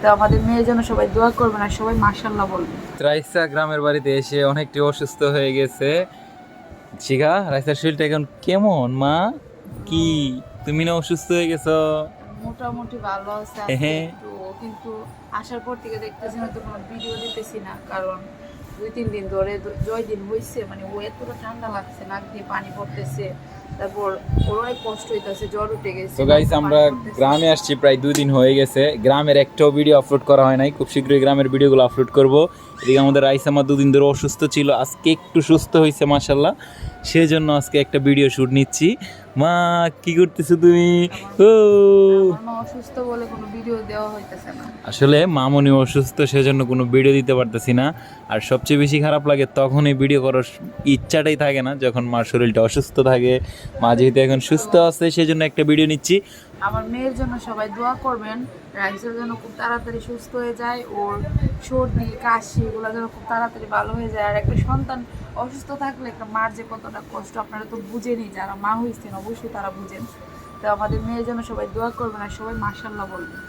তো আমাদের মেয়ের জন্য সবাই দোয়া করবেন আর সবাই মাশাল্লাহ বলবেন। রাইসা গ্রামের বাড়িতে এসে অনেকটি অসুস্থ হয়ে গেছে। শিখা রাইসার শরীরটা এখন কেমন? মা কি? তুমি না অসুস্থ হয়ে গেছো? মোটামুটি ভালো আছে হ্যাঁ। একটু কিন্তু আসার পর থেকে দেখতেছি না তো কোনো ভিডিও দিতেছি না কারণ দুই তিন দিন ধরে জয় দিন হয়েছে মানে ও এতটা ঠান্ডা লাগছে নাক দিয়ে পানি পড়তেছে। তারপর ওর অনেক কষ্ট হইতেছে জ্বর উঠে গেছে তো গাইস আমরা গ্রামে আসছি প্রায় দুই দিন হয়ে গেছে। গ্রামের একটাও ভিডিও আপলোড করা হয় নাই খুব শীঘ্রই গ্রামের ভিডিওগুলো আপলোড করব। এদিকে আমাদের রাইসামা আমার দুদিন ধরে অসুস্থ ছিল আজকে একটু সুস্থ হয়েছে মাসাল্লাহ সেজন্য আজকে একটা ভিডিও শ্যুট নিচ্ছি। মা কি করতেছো তুমি? ও। মা অসুস্থ বলে কোনো ভিডিও দেওয়া হইতেছে না। আসলে মামনি অসুস্থ সেজন্য কোনো ভিডিও দিতে পারতেছি না। আর সবচেয়ে বেশি খারাপ লাগে তখন এই ভিডিও করার ইচ্ছাটাই থাকে না যখন মার শরীরটা অসুস্থ থাকে। মা যেহেতু এখন সুস্থ আছে সেজন্য একটা ভিডিও নিচ্ছি। আমার মেয়ের জন্য সবাই দোয়া করবেন রাইসের জন্য খুব তাড়াতাড়ি সুস্থ হয়ে যায় ওর সর্দি কাশি এগুলো যেন খুব তাড়াতাড়ি ভালো হয়ে যায়। আর একটা সন্তান অসুস্থ থাকলে একটা মার যে কতটা কষ্ট, আপনারা তো বুঝেনি যারা মা হয়েছেন অবশ্যই তারা বুঝেন। তো আমাদের মেয়ের জন্য সবাই দোয়া করবেন আর সবাই মাসাল্লাহ বলবেন।